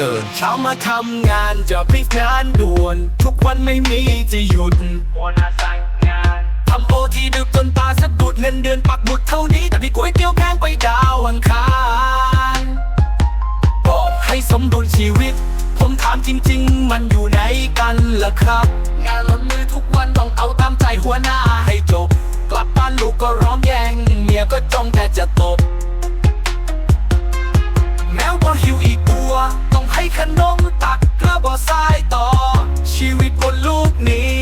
ตื่น เช้ามาทำงานจะพลิกงานด่วน ทุกวันไม่มีจะหยุดโอนาสั่งงานทำโอทีดึกจนตาสะดุดเงินเดือนปักหมุดเท่านี้ แต่พี่ก๋วยเตี๋ยวแพงไปดาวอังคารบอกให้สมดุลชีวิต ผมถามจริง ๆ มันอยู่ไหนกันล่ะครับ งานล้นมือทุกวันต้องเอาตามใจหัวหน้าให้จบ กลับบ้านลูกก็ร้องแยงเมียก็จ้องแต่จะตบ ขนมตักกระบอกทรายต่อ ชีวิตบนลูกนี้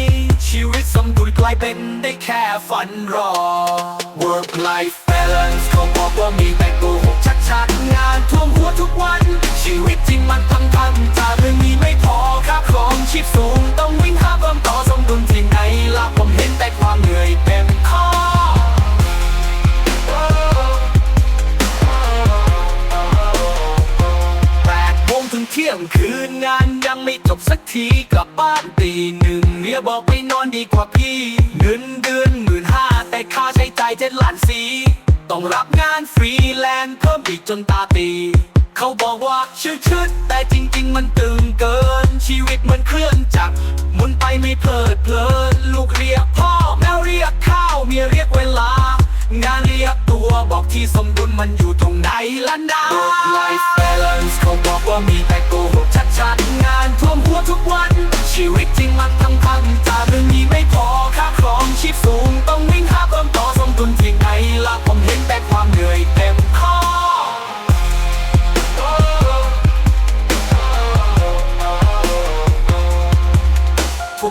ชีวิตสมดุลกลายเป็นได้แค่ฝันรอ work life balance เขาบอกว่ามีแต่โกหกชัดๆงานท่วมหัวทุกวัน ชีวิตจริงมันพังพังๆจ งถึงคืนงานยังไม่จบสักทีกลับบ้านตีหนึ่งเมียบอกไปนอนดีกว่าพี่เงินเดือนหมื่นห้าแต่ค่าใช้จ่ายเจ็ดล้านสีต้องรับงานฟรีแลนซ์เพิ่มอีกจนตาตีเขาบอกว่าชืดชืดแต่จริง ๆ มันตึงเกินชีวิตเหมือนเคลื่อนจักรหมุนไปไม่เพลิดเพลิน ที่สมดุลมันอยู่ตรงไหนล่ะนะ Work life balance เขาบอกว่ามีแต่โกหกชัดๆงาน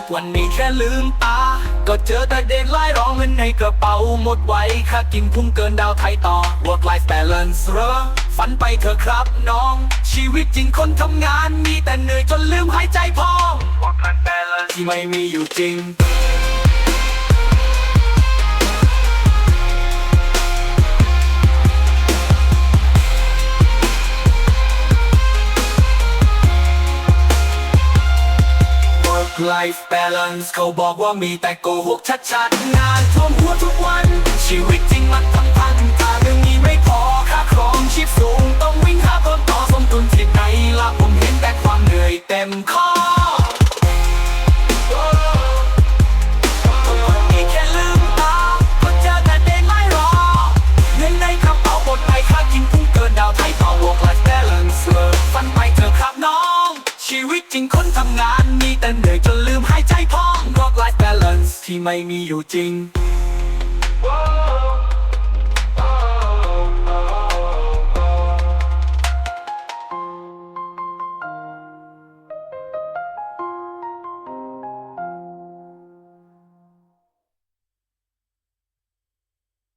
ทุกวันนี้แค่ลืมตา ก็เจอแต่เด็กไล่ร้องเงินในกระเป๋าหมดไว้ค่ากินพุ่งเกินดาวไทยต่อ work life balance เรอฝันไปเถอะครับน้อง ชีวิตจริงคนทำงานมีแต่เหนื่อยจนลืมหายใจพอง work life balance ที่ไม่มีอยู่จริง life balance เขาบอกว่ามีแต่โกหกชัดๆงานท่วมหัวทุกวัน ชีวิตจริงมันพังพัง ที่ไม่มีอยู่จริง